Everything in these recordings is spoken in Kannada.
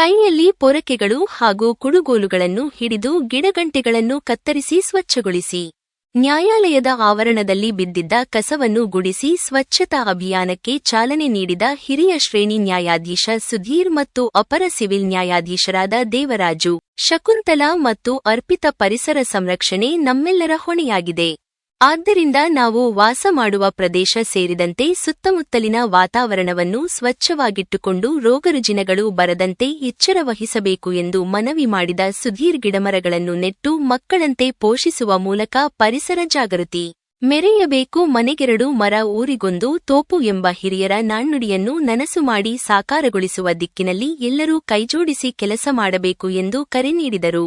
ಕೈಯಲ್ಲಿ ಪೊರಕೆಗಳು ಹಾಗೂ ಕುಡುಗೋಲುಗಳನ್ನು ಹಿಡಿದು ಗಿಡಗಂಟೆಗಳನ್ನು ಕತ್ತರಿಸಿ ಸ್ವಚ್ಛಗೊಳಿಸಿ. ನ್ಯಾಯಾಲಯದ ಆವರಣದಲ್ಲಿ ಬಿದ್ದಿದ್ದ ಕಸವನ್ನು ಗುಡಿಸಿ ಸ್ವಚ್ಛತಾ ಅಭಿಯಾನಕ್ಕೆ ಚಾಲನೆ ನೀಡಿದ ಹಿರಿಯ ಶ್ರೇಣಿ ನ್ಯಾಯಾಧೀಶ ಸುಧೀರ್ ಮತ್ತು ಅಪರ ಸಿವಿಲ್ ನ್ಯಾಯಾಧೀಶರಾದ ದೇವರಾಜು. ಶಕುಂತಲಾ ಮತ್ತು ಅರ್ಪಿತ ಪರಿಸರ ಸಂರಕ್ಷಣೆ ನಮ್ಮೆಲ್ಲರ ಹೊಣೆಯಾಗಿದೆ. ಆದ್ದರಿಂದ ನಾವು ವಾಸ ಮಾಡುವ ಪ್ರದೇಶ ಸೇರಿದಂತೆ ಸುತ್ತಮುತ್ತಲಿನ ವಾತಾವರಣವನ್ನು ಸ್ವಚ್ಛವಾಗಿಟ್ಟುಕೊಂಡು ರೋಗರುಜಿನಗಳು ಬರದಂತೆ ಎಚ್ಚರ ವಹಿಸಬೇಕು ಎಂದು ಮನವಿ ಮಾಡಿದ ಸುಧೀರ್ ಗಿಡಮರಗಳನ್ನು ನೆಟ್ಟು ಮಕ್ಕಳಂತೆ ಪೋಷಿಸುವ ಮೂಲಕ ಪರಿಸರ ಜಾಗೃತಿ. ಮೆರೆಯಬೇಕು ಮನೆಗೆರಡು ಮರ ಊರಿಗೊಂದು ತೋಪು ಎಂಬ ಹಿರಿಯರ ನಾಣ್ಣುಡಿಯನ್ನು ನನಸು ಮಾಡಿ ಸಾಕಾರಗೊಳಿಸುವ ದಿಕ್ಕಿನಲ್ಲಿ ಎಲ್ಲರೂ ಕೈಜೋಡಿಸಿ ಕೆಲಸ ಮಾಡಬೇಕು ಎಂದು ಕರೆ ನೀಡಿದರು.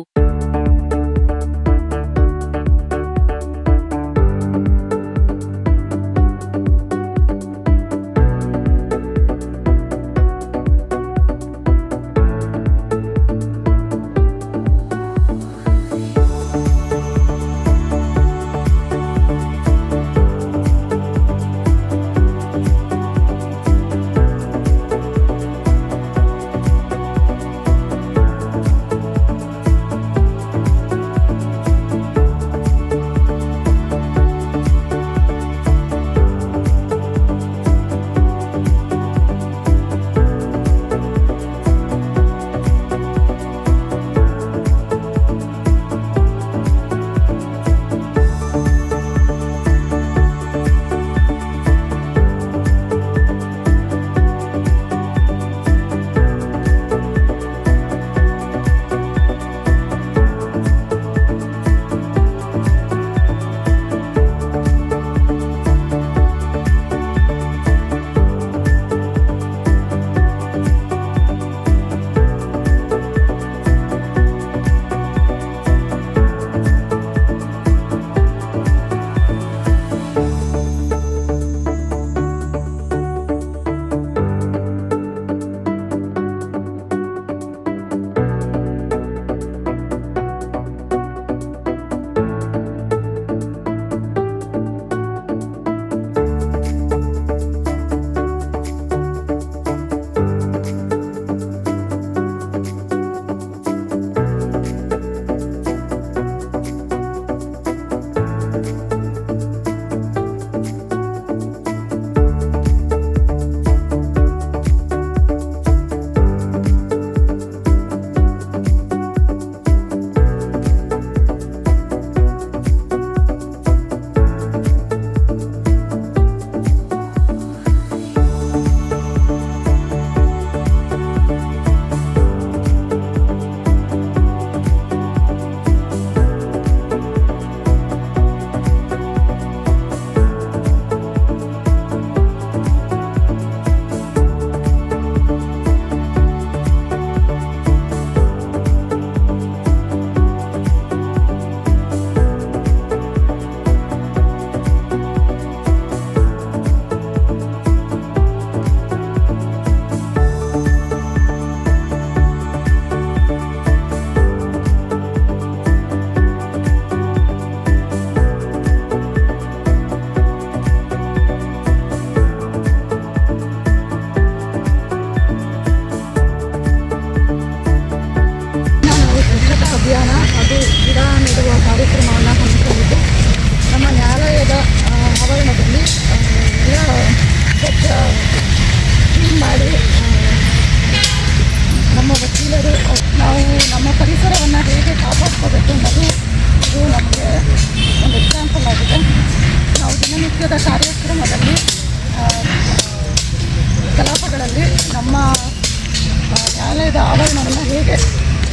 ಆ, ನ್ಯಾಯಾಲಯದ ಆವರಣವನ್ನು ಹೇಗೆ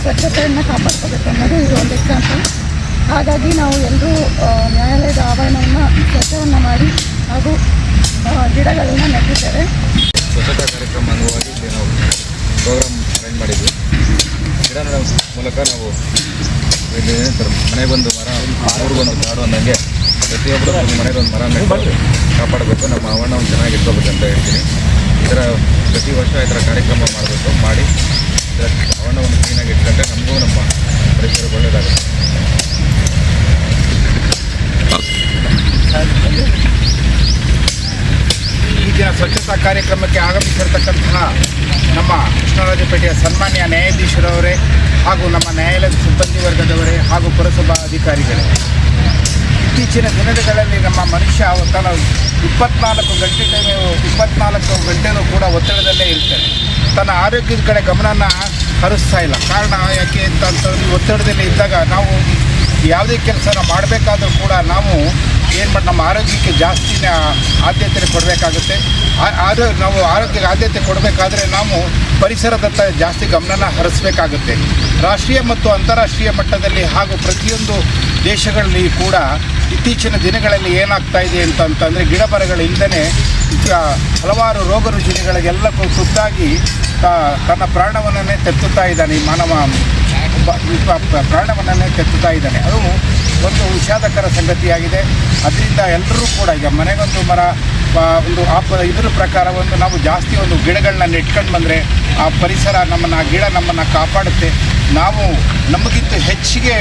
ಸ್ವಚ್ಛತೆಯನ್ನು ಕಾಪಾಡ್ಕೋಬೇಕು ಅನ್ನೋದು ಇದು ಒಂದು ಎಕ್ಸಾಂಪಲ್ ಹಾಗಾಗಿ ನಾವು ಎಲ್ಲರೂ ನ್ಯಾಯಾಲಯದ ಆವರಣವನ್ನು ಸ್ವಚ್ಛವನ್ನು ಮಾಡಿ ಹಾಗೂ ಗಿಡಗಳನ್ನು ನೆಟ್ಟಿದ್ದೇವೆ. ಸ್ವಚ್ಛತಾ ಕಾರ್ಯಕ್ರಮ ಇಲ್ಲಿ ನಾವು ಪ್ರೋಗ್ರಾಮ್ ಅರೇಂಜ್ ಮಾಡಿದ್ವಿ. ಗಿಡ ನೆಡೋ ಮೂಲಕ ನಾವು ಮನೆ ಬಂದು ಮರ ಊರಿಗೊಂದು ಕಾಡು ಅಂದಂಗೆ ಪ್ರತಿಯೊಬ್ಬರು ಒಂದು ಮನೆಗೆ ಒಂದು ಮರ ನೆಟ್ಟು ಕಾಪಾಡಬೇಕು. ನಮ್ಮ ಆವರಣವನ್ನು ಚೆನ್ನಾಗಿ ಇಟ್ಕೋಬೇಕು ಅಂತ ಹೇಳ್ತೀನಿ. ಇದರ ಪ್ರತಿ ವರ್ಷ ಇದರ ಕಾರ್ಯಕ್ರಮ ಮಾಡಬೇಕು, ಮಾಡಿ ಇದರ ಆವರಣವನ್ನು ಕ್ಲೀನಾಗಿ ಇಟ್ಕೊಂಡ್ರೆ ನಮಗೂ ನಮ್ಮ ಪರಿಸರ ಒಳ್ಳೆಯದಾಗುತ್ತೆ. ಸ್ವಚ್ಛತಾ ಕಾರ್ಯಕ್ರಮಕ್ಕೆ ಆಗಮಿಸಿರ್ತಕ್ಕಂತಹ ನಮ್ಮ ಕೃಷ್ಣರಾಜಪೇಟೆಯ ಸನ್ಮಾನ್ಯ ನ್ಯಾಯಾಧೀಶರವರೇ ಹಾಗೂ ನಮ್ಮ ನ್ಯಾಯಾಲಯದ ಸಿಬ್ಬಂದಿ ವರ್ಗದವರೇ ಹಾಗೂ ಪುರಸಭಾ ಅಧಿಕಾರಿಗಳೇ ಇತ್ತೀಚಿನ ದಿನಗಳಲ್ಲಿ ನಮ್ಮ ಮನುಷ್ಯ ತನ್ನ ಇಪ್ಪತ್ನಾಲ್ಕು ಗಂಟೆ ಇಪ್ಪತ್ನಾಲ್ಕು ಗಂಟೆನೂ ಕೂಡ ಒತ್ತಡದಲ್ಲೇ ಇರ್ತಾರೆ. ತನ್ನ ಆರೋಗ್ಯದ ಕಡೆ ಗಮನನ ಹರಿಸ್ತಾ ಇಲ್ಲ. ಕಾರಣ ಯಾಕೆ ಅಂತ ಅಂತಂದ್ರೆ ಒತ್ತಡದಲ್ಲಿ ಇದ್ದಾಗ ನಾವು ಯಾವುದೇ ಕೆಲಸನ ಮಾಡಬೇಕಾದ್ರೂ ಕೂಡ ನಾವು ಏನು ಮಾಡಿ, ನಮ್ಮ ಆರೋಗ್ಯಕ್ಕೆ ಜಾಸ್ತಿನ ಆದ್ಯತೆ ಕೊಡಬೇಕಾಗುತ್ತೆ. ಆದರೆ ನಾವು ಆರೋಗ್ಯಕ್ಕೆ ಆದ್ಯತೆ ಕೊಡಬೇಕಾದ್ರೆ ನಾವು ಪರಿಸರದತ್ತ ಜಾಸ್ತಿ ಗಮನನ ಹರಿಸ್ಬೇಕಾಗುತ್ತೆ. ರಾಷ್ಟ್ರೀಯ ಮತ್ತು ಅಂತಾರಾಷ್ಟ್ರೀಯ ಮಟ್ಟದಲ್ಲಿ ಹಾಗೂ ಪ್ರತಿಯೊಂದು ದೇಶಗಳಲ್ಲಿ ಕೂಡ ಇತ್ತೀಚಿನ ದಿನಗಳಲ್ಲಿ ಏನಾಗ್ತಾ ಇದೆ ಅಂತ ಅಂತಂದರೆ ಗಿಡ ಮರಗಳಿಲ್ಲದೇ ಹಲವಾರು ರೋಗ ರುಜಿನಗಳಿಗೆಲ್ಲ ತುತ್ತಾಗಿ ತನ್ನ ಪ್ರಾಣವನ್ನೇ ತೆತ್ತುತ್ತಾ ಇದ್ದಾನೆ ಈ ಮಾನವ ಪ್ರಾಣವನ್ನೇ ಕೆತ್ತುತ್ತಾ ಇದ್ದಾನೆ. ಅದು ಒಂದು ವಿಷಾದಕರ ಸಂಗತಿಯಾಗಿದೆ. ಅದರಿಂದ ಎಲ್ಲರೂ ಕೂಡ ಈಗ ಮನೆಗೊಂದು ಮರ ಒಂದು ಆ ಇದರ ಪ್ರಕಾರ ಒಂದು ನಾವು ಜಾಸ್ತಿ ಒಂದು ಗಿಡಗಳನ್ನ ನೆಟ್ಕೊಂಡು ಬಂದರೆ ಆ ಪರಿಸರ ನಮ್ಮನ್ನು, ಆ ಗಿಡ ನಮ್ಮನ್ನು ಕಾಪಾಡುತ್ತೆ. ನಾವು ನಮಗಿಂತ ಹೆಚ್ಚಿಗೆ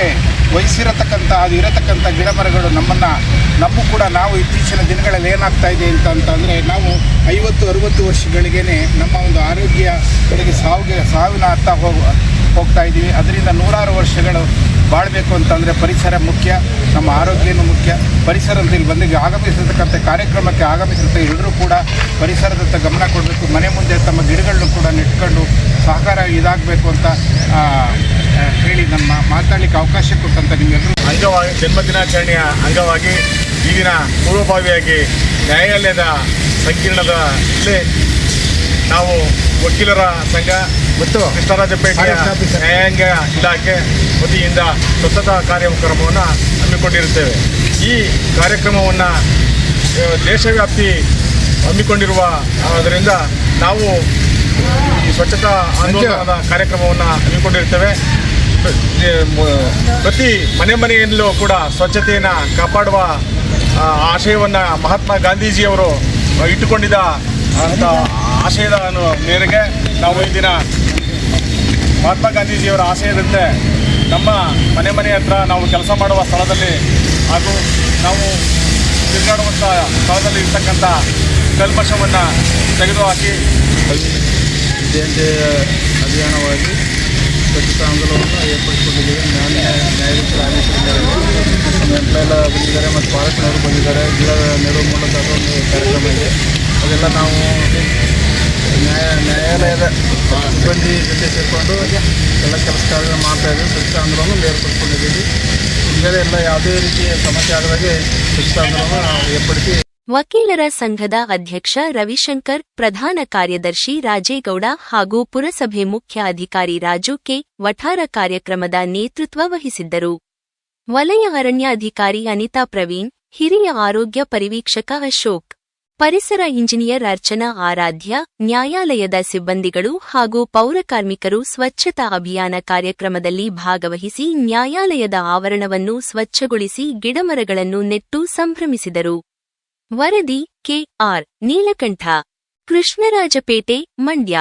ವಯಸ್ಸಿರತಕ್ಕಂಥ ಅದು ಇರತಕ್ಕಂಥ ಗಿಡ ಮರಗಳು ನಮ್ಮನ್ನು ನಮಗೂ ಕೂಡ ನಾವು ಇತ್ತೀಚಿನ ದಿನಗಳಲ್ಲಿ ಏನಾಗ್ತಾ ಇದೆ ಅಂತ ಅಂತಂದರೆ ನಾವು ಐವತ್ತು, ಅರುವತ್ತು ವರ್ಷಗಳಿಗೇ ನಮ್ಮ ಒಂದು ಆರೋಗ್ಯ ಕಡೆಗೆ ಸಾವಿಗೆ, ಸಾವಿನ ಹತ್ತ ಹೋಗ, ಹೋಗ್ತಾ ಇದ್ದೀವಿ ಅದರಿಂದ ನೂರಾರು ವರ್ಷಗಳು ಬಾಳಬೇಕು ಅಂತಂದರೆ ಪರಿಸರ ಮುಖ್ಯ, ನಮ್ಮ ಆರೋಗ್ಯನೂ ಮುಖ್ಯ. ಪರಿಸರದಲ್ಲಿ ಬಂದಿಗೆ ಆಗಮಿಸಿರ್ತಕ್ಕಂಥ ಕಾರ್ಯಕ್ರಮಕ್ಕೆ ಆಗಮಿಸಿರ್ತ ಎಲ್ಲರೂ ಕೂಡ ಪರಿಸರದತ್ತ ಗಮನ ಕೊಡಬೇಕು. ಮನೆ ಮುಂದೆ ತಮ್ಮ ಗಿಡಗಳನ್ನು ಕೂಡ ನೆಟ್ಕೊಂಡು ಸಹಕಾರ ಇದಾಗಬೇಕು ಅಂತ ಹೇಳಿ ನಮ್ಮ ಮಾತಾಡಲಿಕ್ಕೆ ಅವಕಾಶ ಕೊಟ್ಟಂತ ನಿಮ್ಗೆಲ್ಲರೂ ಅಂಗವಾಗಿ ಜನ್ಮದಿನಾಚರಣೆಯ ಅಂಗವಾಗಿ ಈ ದಿನ ಪೂರ್ವಭಾವಿಯಾಗಿ ನ್ಯಾಯಾಲಯದ ಸಂಕೀರ್ಣದ ಇಲ್ಲಿ ನಾವು ವಕೀಲರ ಸಂಘ ಮತ್ತು ಕೃಷ್ಣರಾಜಪೇಟೆಯ ನ್ಯಾಯಾಂಗ ಇಲಾಖೆ ವತಿಯಿಂದ ಸ್ವಚ್ಛತಾ ಕಾರ್ಯಕ್ರಮವನ್ನು ಹಮ್ಮಿಕೊಂಡಿರುತ್ತೇವೆ. ಈ ಕಾರ್ಯಕ್ರಮವನ್ನು ದೇಶವ್ಯಾಪಿ ದೇಶವ್ಯಾಪ್ತಿ ಹಮ್ಮಿಕೊಂಡಿರುವ ಅದರಿಂದ ನಾವು ಈ ಸ್ವಚ್ಛತಾ ಆಂದೋಲನದ ಕಾರ್ಯಕ್ರಮವನ್ನು ಹಮ್ಮಿಕೊಂಡಿರ್ತೇವೆ. ಪ್ರತಿ ಮನೆ ಮನೆಯಲ್ಲೂ ಕೂಡ ಸ್ವಚ್ಛತೆಯನ್ನು ಕಾಪಾಡುವ ಆಶಯವನ್ನು ಮಹಾತ್ಮ ಗಾಂಧೀಜಿಯವರು ಇಟ್ಟುಕೊಂಡಿದ್ದ ಅಂತ ಆಶಯದ ಮೇರೆಗೆ ನಾವು ಈ ದಿನ ಮಹಾತ್ಮ ಗಾಂಧೀಜಿಯವರ ಆಶಯದಂತೆ ನಮ್ಮ ಮನೆ ಮನೆ ಹತ್ರ ನಾವು ಕೆಲಸ ಮಾಡುವ ಸ್ಥಳದಲ್ಲಿ ಹಾಗೂ ನಾವು ತಿರುಗಾಡುವಂಥ ಸ್ಥಳದಲ್ಲಿ ಇರ್ತಕ್ಕಂಥ ಕಲ್ಮಶವನ್ನು ತೆಗೆದುಹಾಕಿ ಜಯಂತಿ ಅಭಿಯಾನವಾಗಿ ಸ್ವಚ್ಛತಾ ಆಂದೋಲನವನ್ನು ಏರ್ಪಡಿಸಿಕೊಂಡಿದ್ದೇವೆ. ನಾನೇ ನ್ಯಾಯಾಧೀಶ ನಮ್ಮ ಎಂಪ್ಲಾಯೆಲ್ಲ ಬಂದಿದ್ದಾರೆ ಮತ್ತು ಪಾಲಕನವರು ಬಂದಿದ್ದಾರೆ. ಗಿಡ ನೆರವು ಮೂಲಕ ಒಂದು ಕಾರ್ಯಕ್ರಮ ಇದೆ. ಅದೆಲ್ಲ ನಾವು ನ್ಯಾಯ ನ್ಯಾಯಾಲಯದ ಸಿಬ್ಬಂದಿ ಜೊತೆ ಸೇರಿಕೊಂಡು ಎಲ್ಲ ಕೆಲಸ ಕಾರ್ಯ ಮಾಡ್ತಾಯಿದ್ದೀವಿ ಸ್ವಚ್ಛ ಆಂದೋಲನ ಏರ್ಪಡಿಸ್ಕೊಂಡಿದ್ದೀವಿ ಹಿಂದೆ ಎಲ್ಲ ಯಾವುದೇ ರೀತಿಯ ಸಮಸ್ಯೆ ಆಗದಾಗೆ ಸ್ವಚ್ಛ ಆಂದೋಲನ ಏರ್ಪಡಿಸಿ ವಕೀಲರ ಸಂಘದ ಅಧ್ಯಕ್ಷ ರವಿಶಂಕರ್, ಪ್ರಧಾನ ಕಾರ್ಯದರ್ಶಿ ರಾಜೇಗೌಡ ಹಾಗೂ ಪುರಸಭೆ ಮುಖ್ಯ ಅಧಿಕಾರಿ ರಾಜು ಕೆ. ವಠಾರ ಕಾರ್ಯಕ್ರಮದ ನೇತೃತ್ವ ವಹಿಸಿದ್ದರು. ವಲಯ ಅರಣ್ಯಾಧಿಕಾರಿ ಅನಿತಾ ಪ್ರವೀಣ್, ಹಿರಿಯ ಆರೋಗ್ಯ ಪರಿವೀಕ್ಷಕ ಅಶೋಕ್ ಪರಿಸರ ಇಂಜಿನಿಯರ್ ಅರ್ಚನಾ ಆರಾಧ್ಯ, ನ್ಯಾಯಾಲಯದ ಸಿಬ್ಬಂದಿಗಳು ಹಾಗೂ ಪೌರಕಾರ್ಮಿಕರು ಸ್ವಚ್ಛತಾ ಅಭಿಯಾನ ಕಾರ್ಯಕ್ರಮದಲ್ಲಿ ಭಾಗವಹಿಸಿ ನ್ಯಾಯಾಲಯದ ಆವರಣವನ್ನು ಸ್ವಚ್ಛಗೊಳಿಸಿ ಗಿಡಮರಗಳನ್ನು ನೆಟ್ಟು ಸಂಭ್ರಮಿಸಿದರು. ವರದಿ ಕೆಆರ್ ನೀಲಕಂಠ, ಕೃಷ್ಣರಾಜಪೇಟೆ, ಮಂಡ್ಯ.